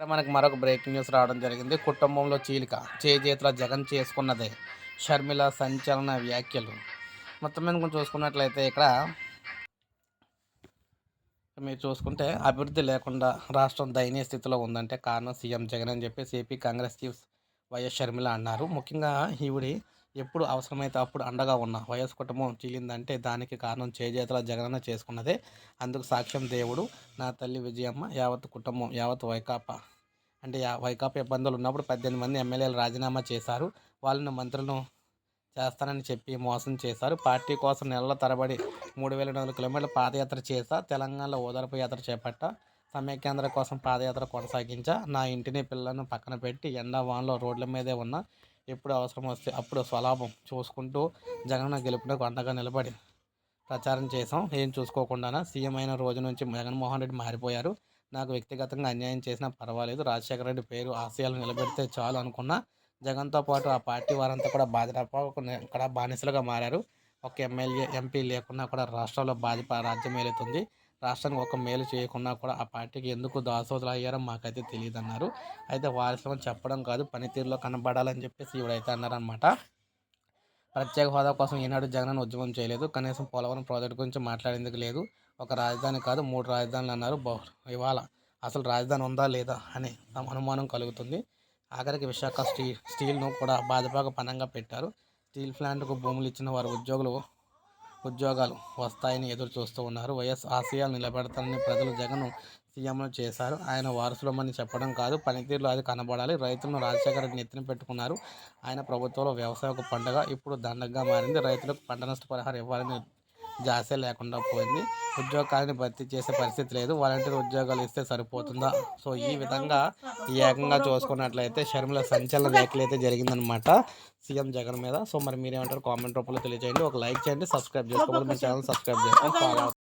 మనకు మనకి మరొక బ్రేకింగ్ న్యూస్ రావడం జరిగింది. కుటుంబంలో చీలిక చేజేతుల జగన్ చేసుకున్నదే షర్మిల సంచలన వ్యాఖ్యలు. మొత్తం మీద కొంచెం చూసుకున్నట్లయితే ఇక్కడ మీరు చూసుకుంటే అభివృద్ధి లేకుండా రాష్ట్రం దయనీయ స్థితిలో ఉందంటే కారణం సీఎం జగన్ అని చెప్పేసి AP Congress chief YS Sharmila అన్నారు. ముఖ్యంగా ఈవిడి ఎప్పుడు అవసరమైతే అప్పుడు అండగా ఉన్న. వైఎస్ కుటుంబం చీలిందంటే దానికి కారణం చేజేతల జగనన్న చేసుకున్నదే. అందుకు సాక్ష్యం దేవుడు. నా తల్లి విజయమ్మ యావత్ కుటుంబం యావత్ వైకాపా అంటే యా- వైకాపా ఇబ్బందులు ఉన్నప్పుడు పద్దెనిమిది మంది ఎమ్మెల్యేలు రాజీనామా చేశారు. వాళ్ళని మంత్రులను చేస్తానని చెప్పి మోసం చేశారు. పార్టీ కోసం నెలల తరబడి మూడు వేల నాలుగు వందల కిలోమీటర్ల పాదయాత్ర చేశా. తెలంగాణలో ఓదార్పు యాత్ర చేపట్ట. సమైక్యాంధ్ర కోసం పాదయాత్ర కొనసాగించా. నా ఇంటిని పిల్లలను పక్కన పెట్టి ఎండా వానలో రోడ్ల మీదే ఉన్న. ఎప్పుడు అవసరం వస్తే అప్పుడు స్వలాభం చూసుకుంటూ జగన్ గెలుపునకు అండగా నిలబడి ప్రచారం చేసాం ఏం చూసుకోకుండా సీఎం అయిన రోజు నుంచి జగన్మోహన్ రెడ్డి మారిపోయారు. నాకు వ్యక్తిగతంగా అన్యాయం చేసినా పర్వాలేదు. రాజశేఖర రెడ్డి పేరు ఆశయాలు నిలబెడితే చాలు అనుకున్నా జగన్తో పాటు ఆ పార్టీ వారంతా కూడా భాజపా ఇక్కడ బానిసలుగా మారారు. ఒక ఎమ్మెల్యే ఎంపీ లేకున్నా కూడా రాష్ట్రంలో భాజపా రాజ్యం ఏలుతుంది. రాష్ట్రానికి ఒక మేలు చేయకున్నా కూడా ఆ పార్టీకి ఎందుకు దాసోదలు అయ్యారో మాకైతే తెలియదు అన్నారు అయితే వారసులను చెప్పడం కాదు పనితీరులో కనబడాలని చెప్పేసి ఈవిడైతే అన్నారనమాట ప్రత్యేక హోదా కోసం ఈనాడు జగన్ ఉద్యమం చేయలేదు. కనీసం పోలవరం ప్రాజెక్టు గురించి మాట్లాడేందుకు లేదు. ఒక రాజధాని కాదు మూడు రాజధానులు అన్నారు. బహు ఇవాళ అసలు రాజధాని ఉందా లేదా అని తమ అనుమానం కలుగుతుంది. ఆఖరికి విశాఖ స్టీల్ స్టీల్ను కూడా భాజపాకు పనంగా పెట్టారు. స్టీల్ ప్లాంట్కు భూములు ఇచ్చిన వారి ఉద్యోగులు ఉద్యోగాలు వస్తాయని ఎదురు చూస్తూ ఉన్నారు. వైఎస్ ఆశయాలు నిలబెడతానని ప్రజలు జగన్ సీఎంలు చేశారు. ఆయన వారసులమని చెప్పడం కాదు పనితీరులో అది కనబడాలి. రైతులను రాజశేఖర రెడ్డి నెత్తిన పెట్టుకున్నారు. ఆయన ప్రభుత్వంలో వ్యవసాయ ఒక పండుగ ఇప్పుడు దండగా మారింది. రైతులకు పంట నష్టపరిహారం ఇవ్వాలని జాసే లేకుండా పోయింది. ఉద్యోగాన్ని భర్తీ చేసే పరిస్థితి లేదు. వాలంటీర్ ఉద్యోగాలు ఇస్తే సరిపోతుందా? సో ఈ విధంగా ఏకంగా చూసుకున్నట్లయితే షర్మిల సంచలన వ్యాఖ్యలు అయితే జరిగిందనమాట సీఎం జగన్ మీద. సో మరి మీరేమంటారు? కామెంట్ రూపంలో తెలియజేయండి. ఒక లైక్ చేయండి సబ్స్క్రైబ్ చేసుకోవాలి. మీ ఛానల్ సబ్స్క్రైబ్ చేసుకోండి